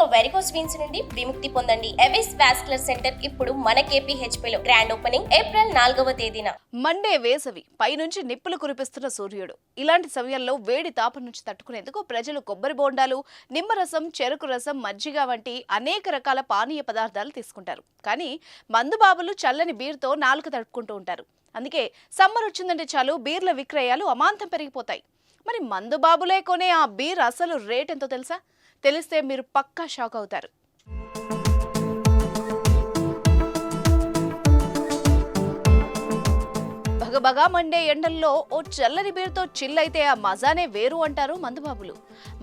ఇక varicose veins నుండి విముక్తి పొందండి. ఎవిస్ వాస్కులర్ సెంటర్ ఇప్పుడు మన KPHP లో గ్రాండ్ ఓపెనింగ్ ఏప్రిల్ నాలుగవ తేదీన. మండే వేసవి పైనుంచి నిప్పులు కురిపిస్తున్న సూర్యుడు. ఇలాంటి సమయంలో వేడి తాపం నుంచి తట్టుకునేందుకు ప్రజలు కొబ్బరి బోండాలు నిమ్మరసం చెరుకు రసం మజ్జిగ వంటి అనేక రకాల పానీయ పదార్థాలు తీసుకుంటారు. కానీ మందుబాబులు చల్లని బీర్తో నాలుక తడుపుకుంటూ ఉంటారు. అందుకే సమ్మర్ వచ్చిందంటే చాలు బీర్ల విక్రయాలు అమాంతం పెరిగిపోతాయి. మరి మందుబాబులే కొనే ఆ బీర్ అసలు రేట్ ఎంతో తెలుసా? తెలిస్తే మీరు పక్కా షాక్ అవుతారు. బగబగా మండే ఎండల్లో ఓ చల్లని బీరుతో చిల్లైతే ఆ మజానే వేరు అంటారు మందుబాబులు.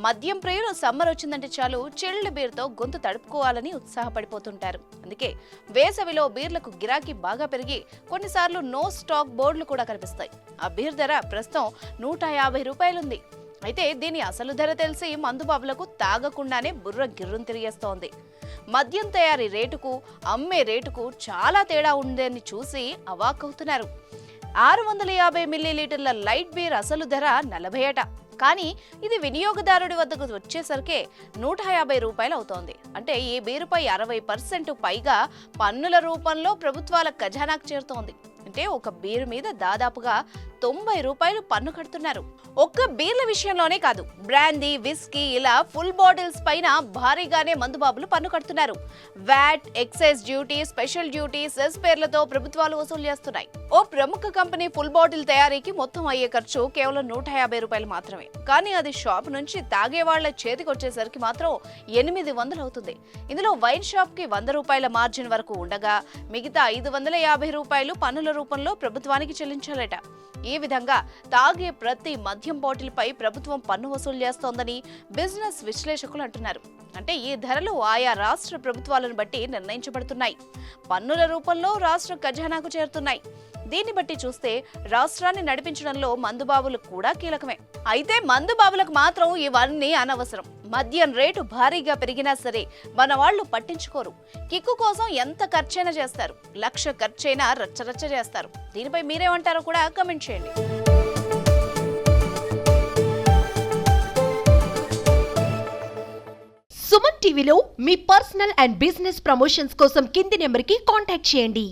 మద్యం ప్రియులు సమ్మర్ వచ్చిందంటే చాలు చిల్డ్ బీర్తో గొంతు తడుపుకోవాలని ఉత్సాహపడిపోతుంటారు. అందుకే వేసవిలో బీర్లకు గిరాకీ బాగా పెరిగి కొన్నిసార్లు నో స్టాక్ బోర్డులు కూడా కనిపిస్తాయి. ఆ బీర్ ధర ప్రస్తుతం నూట యాభై రూపాయలుంది. అయితే దీని అసలు ధర తెలిసి మందుబాబులకు తాగకుండానే బుర్ర గిర్రం తిరిగేస్తోంది. మద్యం తయారీ రేటుకు అమ్మే రేటుకు చాలా తేడా ఉందని చూసి అవాకవుతున్నారు. ఆరు వందల యాభై మిల్లీలీటర్ల లైట్ బీర్ అసలు ధర నలభై అట. కానీ ఇది వినియోగదారుడి వద్దకు వచ్చేసరికే నూట యాభై రూపాయలు అవుతోంది. అంటే ఈ బీరుపై అరవై పర్సెంట్ పైగా పన్నుల రూపంలో ప్రభుత్వాల ఖజానాకు చేరుతోంది. అంటే ఒక బీరు మీద దాదాపుగా తొంభై రూపాయలు పన్ను కడుతున్నారు. ఒక్క బీర్ల విషయంలోనే కాదు బ్రాందీ విస్కీ ఇలా ఫుల్ బాటిల్స్ పైన భారీగానే మందుబాబులు పన్ను కడుతున్నారు. VAT excise duty special duty cess పేర్లతో ప్రభుత్వాలు వసూలు చేస్తున్నాయి. ఓ ప్రముఖ కంపెనీ ఫుల్ బాటిల్ తయారీకి మొత్తం అయ్యే ఖర్చు కేవలం నూట యాభై రూపాయలు మాత్రమే. కానీ అది షాప్ నుంచి తాగే వాళ్ళ చేతికొచ్చేసరికి మాత్రం ఎనిమిది వందలు అవుతుంది. ఇందులో వైన్ షాప్కి వంద రూపాయల మార్జిన్ వరకు ఉండగా మిగతా ఐదు వందల యాభై రూపాయలు పన్నుల రూపంలో ప్రభుత్వానికి చెల్లించాలట. ఈ విధంగా తాగే ప్రతి మద్యం బాటిల్పై ప్రభుత్వం పన్ను వసూలు చేస్తోందని బిజినెస్ విశ్లేషకులు అంటున్నారు. అంటే ఈ ధరలు ఆయా రాష్ట్ర ప్రభుత్వాలను బట్టి నిర్ణయించబడుతున్నాయి. పన్నుల రూపంలో రాష్ట్ర ఖజానాకు చేరుతున్నాయి. దీన్ని బట్టి చూస్తే రాష్ట్రాన్ని నడిపించడంలో మందుబాబులు కూడా కీలకమే. అయితే మందుబాబులకు మాత్రం ఇవన్నీ అనవసరం. మద్యం రేటు భారీగా పెరిగినా సరే మన వాళ్ళు పట్టించుకోరు. కిక్కు కోసం ఎంత ఖర్చైనా చేస్తారు. లక్ష ఖర్చైనా రచ్చరచ్చ చేస్తారు. దీనిపై మీరేమంటారో కూడా కమెంట్ చేయండి. సుమన్ టీవీలో మీ పర్సనల్ అండ్ బిజినెస్ ప్రమోషన్స్ కోసం కింది నెంబర్కి కాంటాక్ట్ చేయండి.